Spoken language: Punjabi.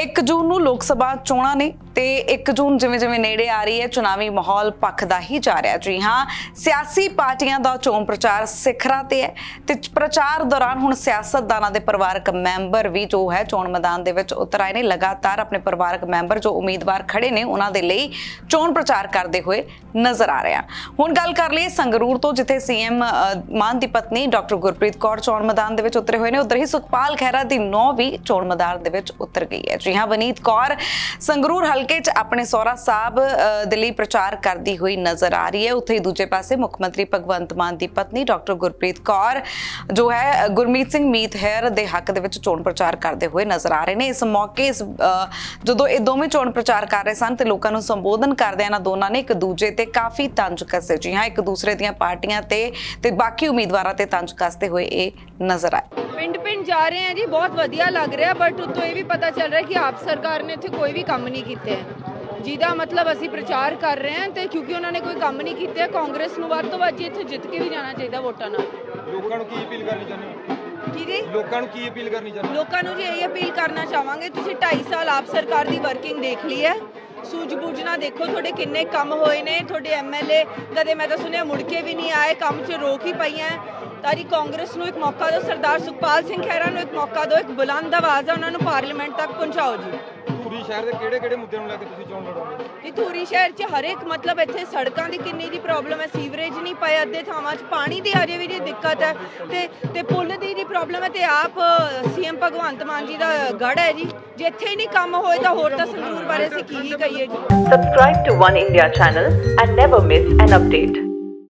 1 ਜੂਨ ਨੂੰ ਲੋਕ ਸਭਾ ਚੋਣਾਂ ਨੇ। ਤੇ 1 ਜੂਨ ਜਿਵੇਂ ਜਿਵੇਂ ਨੇੜੇ ਆ ਰਹੀ ਹੈ, ਚੁਣਾਵੀ ਮਾਹੌਲ ਪੱਖਦਾ ਹੀ ਜਾ ਰਿਹਾ ਜੀ ਹਾਂ, ਸਿਆਸੀ ਪਾਰਟੀਆਂ ਦਾ ਚੋਣ ਪ੍ਰਚਾਰ ਸਿਖਰਾਂ ਤੇ ਹੈ ਤੇ ਪ੍ਰਚਾਰ ਦੌਰਾਨ ਹੁਣ ਸਿਆਸਤਦਾਨਾਂ ਦੇ ਪਰਿਵਾਰਕ ਮੈਂਬਰ ਵੀ ਜੋ ਹੈ ਚੋਣ ਮੈਦਾਨ ਦੇ ਵਿੱਚ ਉਤਰ ਆਏ ਨੇ। ਲਗਾਤਾਰ ਆਪਣੇ ਪਰਿਵਾਰਕ ਮੈਂਬਰ ਜੋ ਉਮੀਦਵਾਰ ਖੜੇ ਨੇ, ਉਹਨਾਂ ਦੇ ਲਈ ਚੋਣ ਪ੍ਰਚਾਰ ਕਰਦੇ ਹੋਏ ਨਜ਼ਰ ਆ ਰਹੇ ਆ। ਹੁਣ ਗੱਲ ਕਰ ਲਈਏ ਸੰਗਰੂਰ ਤੋਂ, ਜਿੱਥੇ ਸੀਐਮ ਮਾਨ ਦੀ ਪਤਨੀ ਡਾਕਟਰ ਗੁਰਪ੍ਰੀਤ ਕੌਰ ਚੋਣ ਮੈਦਾਨ ਦੇ ਵਿੱਚ ਉਤਰੇ ਹੋਏ ਨੇ। ਉਧਰ ਹੀ ਸੁਖਪਾਲ ਖਹਿਰਾ ਦੀ ਨੌ ਵੀ ਚੋਣ ਮੈਦਾਨ ਦੇ ਵਿੱਚ ਉਤਰ ਗਈ ਹੈ। ਜੀ ਹਾਂ, ਵਨੀਤ ਕੌਰ, ਸੰਗਰੂਰ ਹਲਕੇ 'ਚ ਆਪਣੇ ਸਹੁਰਾ ਸਾਹਿਬ ਦੇ ਲਈ ਪ੍ਰਚਾਰ ਕਰਦੀ ਹੋਈ ਨਜ਼ਰ ਆ ਰਹੀ ਹੈ। ਉੱਥੇ ਹੀ ਦੂਜੇ ਪਾਸੇ ਮੁੱਖ ਮੰਤਰੀ ਭਗਵੰਤ ਮਾਨ ਦੀ ਪਤਨੀ ਡਾਕਟਰ ਗੁਰਪ੍ਰੀਤ ਕੌਰ, ਜੋ ਹੈ ਗੁਰਮੀਤ ਸਿੰਘ ਮੀਤ ਹੈਰ ਦੇ ਹੱਕ ਦੇ ਵਿੱਚ ਚੋਣ ਪ੍ਰਚਾਰ ਕਰਦੇ ਹੋਏ ਨਜ਼ਰ ਆ ਰਹੇ ਨੇ। ਇਸ ਮੌਕੇ ਇਸ ਜਦੋਂ ਇਹ ਦੋਵੇਂ ਚੋਣ ਪ੍ਰਚਾਰ ਕਰ ਰਹੇ ਸਨ ਤੇ ਲੋਕਾਂ ਨੂੰ ਸੰਬੋਧਨ ਕਰਦੇ ਇਹਨਾਂ ਦੋਨਾਂ ਨੇ ਇੱਕ ਦੂਜੇ ਤੇ ਕਾਫੀ ਤੰਜ ਕੱਸੇ। ਜੀ ਹਾਂ, ਇੱਕ ਦੂਸਰੇ ਦੀਆਂ ਪਾਰਟੀਆਂ ਤੇ ਤੇ ਬਾਕੀ ਉਮੀਦਵਾਰਾਂ ਤੇ ਤੰਜ ਕੱਸਦੇ ਹੋਏ ਇਹ ਨਜ਼ਰ ਆਏ। ਪਿੰਡ ਪਿੰਡ ਜਾ ਰਹੇ ਆ ਜੀ ਬਹੁਤ ਵਧੀਆ ਲੱਗ ਰਿਹਾ ਬਟ ਉਤੋਂ ਇਹ ਵੀ ਪਤਾ ਚੱਲ ਰਿਹਾ ਕਿ ਆਪ ਸਰਕਾਰ ਨੇ ਇੱਥੇ ਕੋਈ ਵੀ ਕੰਮ ਨਹੀਂ ਕੀਤੇ। ਜਿਹਦਾ ਮਤਲਬ ਅਸੀਂ ਪ੍ਰਚਾਰ ਕਰ ਰਹੇ ਹਾਂ ਤੇ ਕਿਉਂਕਿ ਉਹਨਾਂ ਨੇ ਕੋਈ ਕੰਮ ਨਹੀਂ ਕੀਤੇ ਕਾਂਗਰਸ ਨੂੰ ਵੱਧ ਤੋਂ ਵੱਧ ਜੀ ਇੱਥੇ ਜਿੱਤ ਕੇ ਵੀ ਜਾਣਾ ਚਾਹੀਦਾ ਵੋਟਾਂ ਨਾਲ। ਲੋਕਾਂ ਨੂੰ ਕੀ ਅਪੀਲ ਕਰਨੀ ਚਾਹੁੰਦੇ ਹੋ? ਕੀ ਜੀ? ਲੋਕਾਂ ਨੂੰ ਕੀ ਅਪੀਲ ਕਰਨੀ ਚਾਹੁੰਦੇ ਲੋਕਾਂ ਨੂੰ ਜੀ ਇਹ ਅਪੀਲ ਕਰਨਾ ਚਾਹਾਂਗੇ ਤੁਸੀਂ 2.5 ਸਾਲ ਆਪ ਸਰਕਾਰ ਦੀ ਵਰਕਿੰਗ ਦੇਖ ਲਈ ਹੈ। ਸੂਝ-ਬੂਝ ਨਾ ਦੇਖੋ, ਤੁਹਾਡੇ ਕਿੰਨੇ ਕੰਮ ਹੋਏ ਨੇ, ਤੁਹਾਡੇ ਐਮਐਲਏ ਕਦੇ ਮੈਂ ਤਾਂ ਸੁਣਿਆ ਮੁੜ ਕੇ ਵੀ ਨਹੀਂ ਆਏ, ਕੰਮ 'ਚ ਰੋਕ ਹੀ ਪਈਆਂ ਤਾਂ ਜੀ ਕਾਂਗਰਸ ਨੂੰ ਇੱਕ ਮੌਕਾ ਦਿਓ, ਸਰਦਾਰ ਸੁਖਪਾਲ ਸਿੰਘ ਖਹਿਰਾ ਨੂੰ ਇੱਕ ਮੌਕਾ ਦਿਓ, ਇੱਕ ਬੁਲੰਦ ਆਵਾਜ਼ ਆ ਉਹਨਾਂ ਨੂੰ ਪਾਰਲੀਮੈਂਟ ਤੱਕ ਪਹੁੰਚਾਓ ਜੀ। ਧੂਰੀ ਸ਼ਹਿਰ ਦੇ ਕਿਹੜੇ ਕਿਹੜੇ ਮੁੱਦਿਆਂ ਨੂੰ ਲੈ ਕੇ ਤੁਸੀਂ ਚੋਣ ਲੜੋਗੇ? ਜੀ ਧੂਰੀ ਸ਼ਹਿਰ 'ਚ ਹਰ ਇੱਕ ਮਤਲਬ ਇੱਥੇ ਸੜਕਾਂ ਦੀ ਕਿੰਨੀ ਦੀ ਪ੍ਰੋਬਲਮ ਹੈ ਸੀਵਰੇਜ ਨਹੀਂ ਪਏ ਅੱਧੇ ਥਾਵਾਂ 'ਚ ਪਾਣੀ ਦੀ ਅਜੇ ਵੀ ਜੀ ਦਿੱਕਤ ਹੈ। ਤੇ ਤੇ ਪੁੱਲ ਦੀ ਦੀ ਪ੍ਰੋਬਲਮ ਹੈ ਤੇ ਆਪ ਸੀਐਮ ਭਗਵੰਤ ਮਾਨ ਜੀ ਦਾ ਗੜ ਹੈ ਜੀ। ਜੇ ਇੱਥੇ ਹੀ ਨਹੀਂ ਕੰਮ ਹੋਏ ਤਾਂ ਹੋਰ ਤਾਂ ਸੰਗਰੂਰ ਬਾਰੇ ਅਸੀਂ ਕੀ ਹੀ ਕਹੀਏ ਜੀ? Subscribe to One India channel and never miss an update.